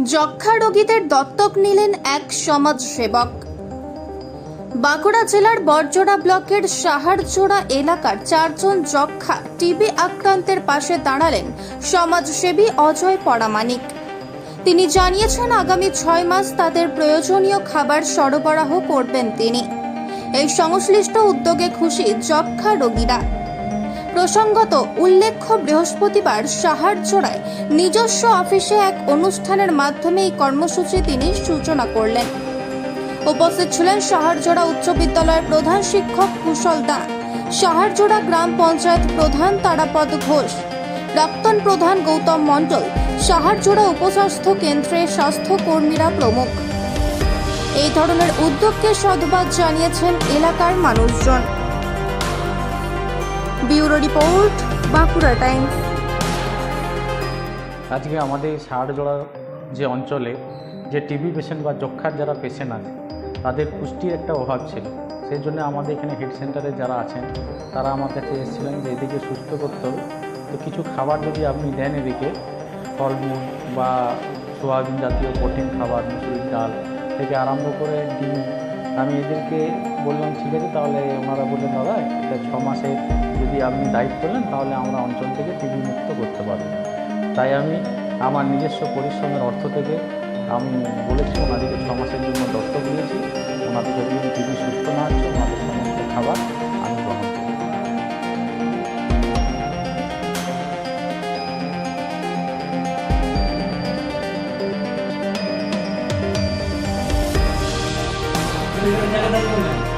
যক্ষা রোগীদের দত্তক নিলেন এক সমাজ সেবক বাঁকুড়া জেলার বরজোড়া ব্লকের সাহারজোড়া এলাকার চারজন যক্ষা টিবি আক্রান্তের পাশে দাঁড়ালেন সমাজসেবী অজয় পরামানিক। তিনি জানিয়েছেন, আগামী ছয় মাস তাদের প্রয়োজনীয় খাবার সরবরাহ করবেন তিনি। এই সংশ্লিষ্ট উদ্যোগে খুশি যক্ষা রোগীরা। প্রসঙ্গত, উল্লেখ্য বৃহস্পতিবার সাহারজোড়ায় নিজস্ব অফিসে এক অনুষ্ঠানের মাধ্যমে এই কর্মসূচি তিনি সূচনা করলেন। উপস্থিত ছিলেন সাহারজোড়া উচ্চ বিদ্যালয়ের প্রধান শিক্ষক কুশল দাঁ সাহারজোড়া গ্রাম পঞ্চায়েত প্রধান তারাপদ ঘোষ, প্রাক্তন প্রধান গৌতম মণ্ডল সাহারজোড়া উপস্বাস্থ্য কেন্দ্রের স্বাস্থ্য কর্মীরা প্রমুখ। এই ধরনের উদ্যোগকে সদবাদ জানিয়েছেন এলাকার মানুষজন। Bureau report, Bankura Times. আজকে আমাদের সাহারজোড়া যে অঞ্চলে যে টিবি পেশেন্ট বা যক্ষার যারা পেশেন্ট আছে, তাদের পুষ্টির একটা অভাব ছিল। সেই জন্য আমাদের এখানে হেড সেন্টারে যারা আছেন, তারা আমার কাছে এসেছিলেন যে এদিকে সুস্থ করতে হবে। তো কিছু খাবার যদি আপনি দেন এদিকে, ফলমূল বা সোয়াবিন জাতীয় প্রোটিন খাবার, মুসুরির ডাল থেকে আরম্ভ করে ডিম আমি এদেরকে বললাম, ঠিক আছে, তাহলে ওনারা বললেন, দাদা, এটা ছ মাসে যদি আপনি দায়িত্ব করলেন তাহলে আমরা অঞ্চল থেকে টিভি মুক্ত করতে পারব। তাই আমি আমার নিজস্ব পরিশ্রমের অর্থ থেকে আমি বলেছি, ওনাদেরকে ছ মাসের জন্য দত্তক নিয়েছি ওনাদের যদি টিভি সুস্থ না হচ্ছে, ওনাদের সমস্ত খাবার Thank you. Ah.